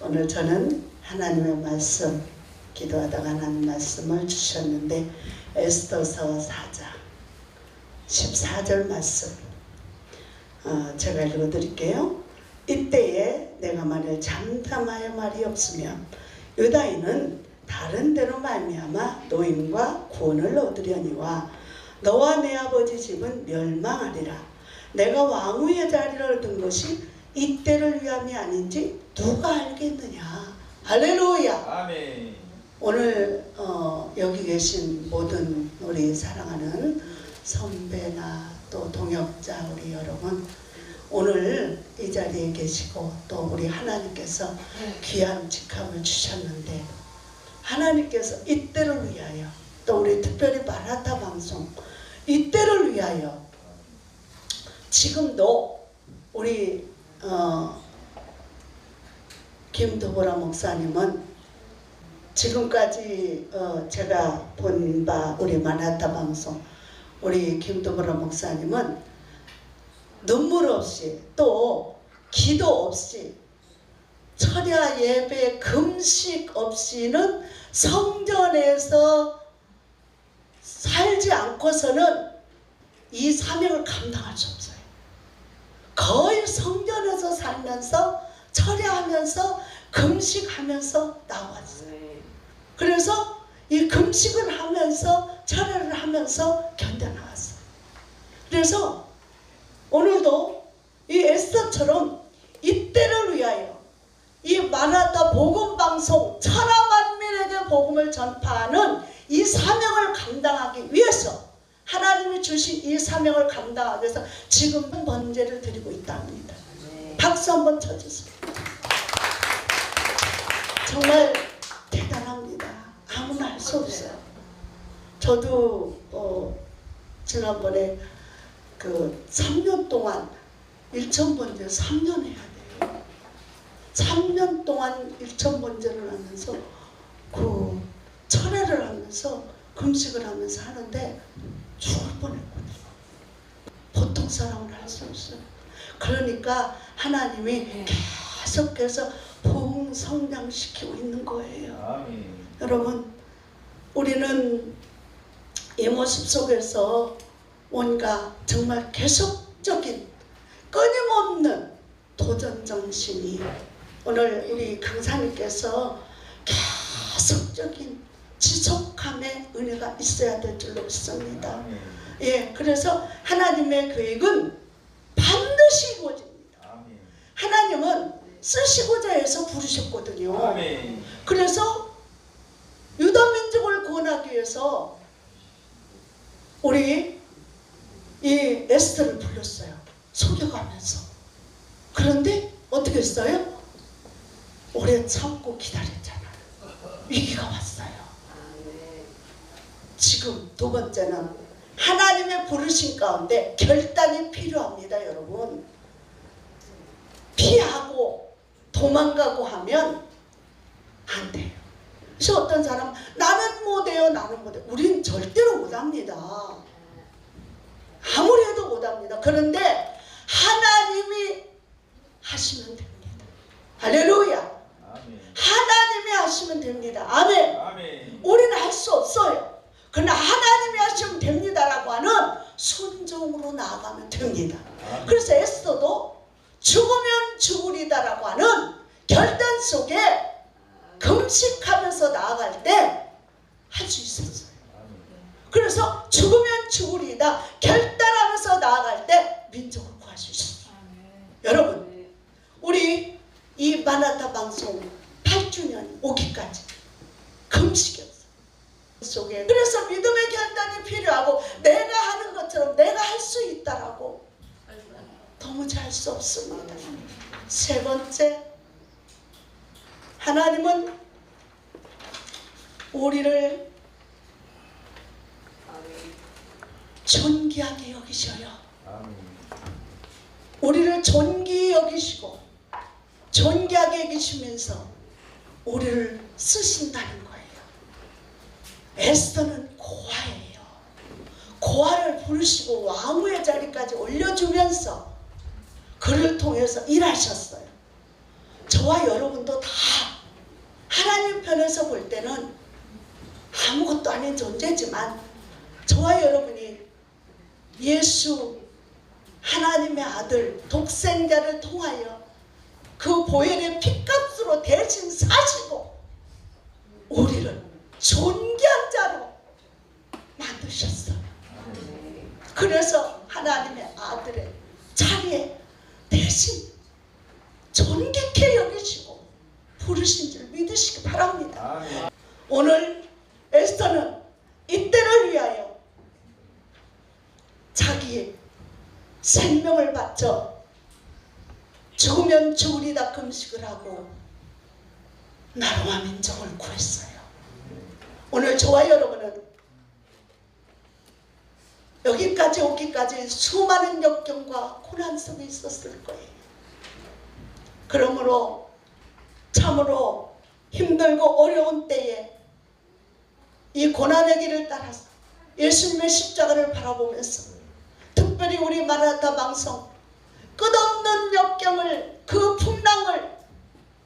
오늘 저는 하나님의 말씀 기도하다가 하나님 말씀을 주셨는데 에스더서 4장 14절 말씀 어, 제가 읽어드릴게요. 이때에 내가 만일 잠잠하여 말이 없으면 유다인은 다른 데로 말미암아 노임과 구원을 얻으려니와 너와 내 아버지 집은 멸망하리라. 내가 왕후의 자리를 얻은 것이 이때를 위함이 아닌지 누가 알겠느냐. 할렐루야. 아멘. 오늘 어, 여기 계신 모든 우리 사랑하는 선배나 또 동역자 우리 여러분 오늘 이 자리에 계시고 또 우리 하나님께서 귀한 직함을 주셨는데 하나님께서 이때를 위하여 또 우리 특별히 마라타 방송 이때를 위하여 지금도 우리 어, 김도보라 목사님은 지금까지 어, 제가 본 바 우리 마나타 방송 우리 김도보라 목사님은 눈물 없이 또 기도 없이 철야 예배 금식 없이는 성전에서 살지 않고서는 이 사명을 감당할 수 없어요. 거의 성전에서 살면서 철야하면서 금식하면서 나왔어요. 그래서 이 금식을 하면서 철야를 하면서 견뎌나왔어요. 그래서 오늘도 이 에스더처럼 이때를 위하여 이 마라다 복음 방송 천하 만민에게 복음을 전파하는 이 사명을 감당하기 위해서 하나님이 주신 이 사명을 감당하기 위해서 지금 번제를 드리고 있답니다. 박수 한번 쳐주세요. 정말 대단합니다. 아무나 할 수 없어요. 저도 어, 지난번에 그 3년 동안 1천 번제 3년 해야 돼요. 3년 동안 1천 번제를 하면서 그 철회를 하면서 금식을 하면서 하는데 죽을 뻔했거든요. 보통 사람은 할 수 없어요. 그러니까 하나님이 계속해서 부흥 성장시키고 있는 거예요. 아멘. 여러분, 우리는 이 모습 속에서 뭔가 정말 계속적인 끊임없는 도전 정신이 오늘 우리 강사님께서 계속적인 지속함의 은혜가 있어야 될 줄로 믿습니다. 예, 그래서 하나님의 계획은 반드시 이루어집니다. 하나님은 쓰시고자 해서 부르셨거든요. 그래서 유다 민족을 구원하기 위해서 우리 이 에스더를 불렀어요. 속여가면서. 그런데 어떻게 했어요? 오래 참고 기다렸잖아요. 위기가 왔어요. 지금 두 번째는 하나님의 부르심 가운데 결단이 필요합니다, 여러분. 피하고 도망가고 하면 안 돼요. 그래서 어떤 사람 나는 못해요, 나는 못해. 우린 절대로 못합니다. 아무리 해도 못합니다. 그런데 하나님이 하시면 됩니다. 할렐루야. 아멘. 하나님이 하시면 됩니다. 아멘. 아멘. 우리는 할 수 없어요. 그러나 하나님이 하시면 하는 순종으로 나아가면 됩니다. 그래서 에스더도 죽으면 죽으리다라고 하는 결단 속에 금식하면서 나아갈 때 할 수 있었어요. 그래서 죽으면 죽으리다 결단하면서 나아갈 때 민족을 구할 수 있었어요. 여러분 우리 이 마나타 방송 8주년 오기까지 금식이었어요. 속에 그래서 믿음의 결단이 필요하고 내가 하는 것처럼 내가 할 수 있다라고 도무지 할 수 없습니다. 세 번째 하나님은 우리를 존귀하게 여기셔요. 우리를 존귀히 여기시고 존귀하게 여기시면서 우리를 쓰신다는 거예요. 에스더는 고아예요. 고아를 부르시고 왕후의 자리까지 올려주면서 그를 통해서 일하셨어요. 저와 여러분도 다 하나님 편에서 볼 때는 아무것도 아닌 존재지만 저와 여러분이 예수 하나님의 아들 독생자를 통하여 그 보혈의 피값으로 대신 사시고 우리를 존귀한 자로 만드셨어요. 그래서 하나님의 아들의 자리에 대신 존귀케 여기시고 부르신 줄 믿으시기 바랍니다. 오늘 에스터는 이때를 위하여 자기의 생명을 바쳐 죽으면 죽으리다 금식을 하고 나라와 민족을 구했어요. 오늘 저와 여러분은 여기까지 오기까지 수많은 역경과 고난 속에 있었을 거예요. 그러므로 참으로 힘들고 어려운 때에 이 고난의 길을 따라서 예수님의 십자가를 바라보면서 특별히 우리 마라타 방송 끝없는 역경을 그 풍랑을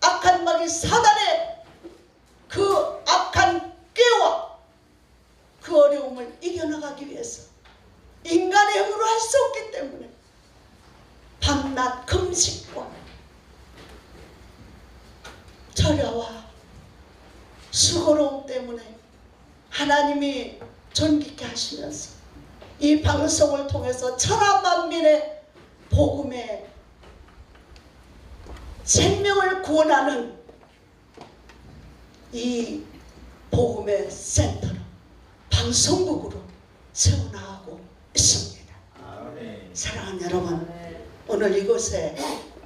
악한 마귀 사단의 그 악한 꾀와 그 어려움을 이겨나가기 위해서 인간의 힘으로 할 수 없기 때문에 밤낮 금식과 절야와 수고로움 때문에 하나님이 존귀케 하시면서 이 방송을 통해서 천하만민의 복음의 생명을 구원하는 이 복음의 센터로 방송국으로 세워나가고 있습니다. 사랑하는 여러분 오늘 이곳에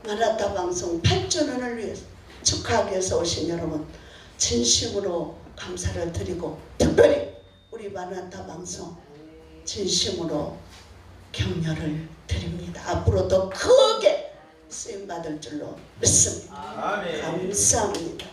마라타 방송 8주년을 위해서 축하하기 위해서 오신 여러분 진심으로 감사를 드리고 특별히 우리 마라타 방송 진심으로 격려를 드립니다. 앞으로 더 크게 쓰임 받을 줄로 믿습니다. 감사합니다.